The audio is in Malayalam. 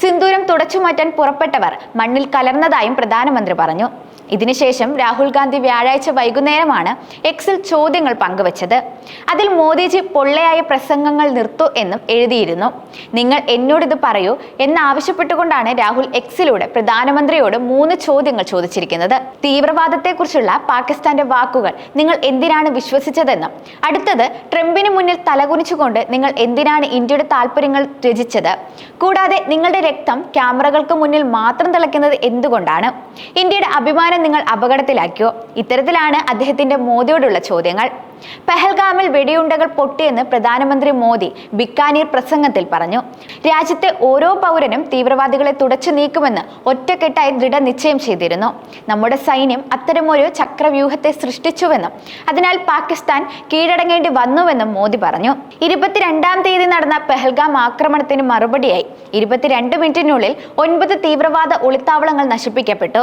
സിന്ദൂരം തുടച്ചുമാറ്റാൻ പുറപ്പെട്ടവർ മണ്ണിൽ കലർന്നതായും പ്രധാനമന്ത്രി പറഞ്ഞു ഇതിനുശേഷം രാഹുൽ ഗാന്ധി വ്യാഴാഴ്ച വൈകുന്നേരമാണ് എക്സിൽ ചോദ്യങ്ങൾ പങ്കുവച്ചത്. അതിൽ മോദിജി പൊള്ളയായ പ്രസംഗങ്ങൾ നിർത്തു എന്നും എഴുതിയിരുന്നു. നിങ്ങൾ എന്നോടിത് പറയൂ എന്നാവശ്യപ്പെട്ടുകൊണ്ടാണ് രാഹുൽ എക്സിലൂടെ പ്രധാനമന്ത്രിയോട് മൂന്ന് ചോദ്യങ്ങൾ ചോദിച്ചിരിക്കുന്നത്. തീവ്രവാദത്തെക്കുറിച്ചുള്ള പാകിസ്ഥാന്റെ വാക്കുകൾ നിങ്ങൾ എന്തിനാണ് വിശ്വസിച്ചതെന്നും അടുത്തത് ട്രംപിന് മുന്നിൽ തലകുനിച്ചുകൊണ്ട് നിങ്ങൾ എന്തിനാണ് ഇന്ത്യയുടെ താല്പര്യങ്ങൾ രചിച്ചത് കൂടാതെ നിങ്ങളുടെ രക്തം ക്യാമറകൾക്ക് മുന്നിൽ മാത്രം തിളയ്ക്കുന്നത് എന്തുകൊണ്ടാണ്? ഇന്ത്യയുടെ അഭിമാനം നിങ്ങൾ അപകടത്തിലാക്കിയോ? ഇത്തരത്തിലാണ് അദ്ദേഹത്തിന്റെ മോദിയോടുള്ള ചോദ്യങ്ങൾ. പെഹൽഗാമിൽ വെടിയുണ്ടകൾ പൊട്ടിയെന്ന് പ്രധാനമന്ത്രി മോദി ബിക്കാനീർ പ്രസംഗത്തിൽ പറഞ്ഞു. രാജ്യത്തെ ഓരോ പൗരനും തീവ്രവാദികളെ തുടച്ചു നീക്കുമെന്ന് ഒറ്റക്കെട്ടായി ദൃഢനിശ്ചയം ചെയ്തിരുന്നു. നമ്മുടെ സൈന്യം അത്തരമൊരു ചക്രവ്യൂഹത്തെ സൃഷ്ടിച്ചുവെന്നും അതിനാൽ പാകിസ്ഥാൻ കീഴടങ്ങേണ്ടി വന്നുവെന്നും മോദി പറഞ്ഞു. ഇരുപത്തിരണ്ടാം തീയതി നടന്ന പെഹൽഗാം ആക്രമണത്തിന് മറുപടിയായി ഇരുപത്തിരണ്ട് മിനിറ്റിനുള്ളിൽ ഒൻപത് തീവ്രവാദ ഒളിത്താവളങ്ങൾ നശിപ്പിക്കപ്പെട്ടു.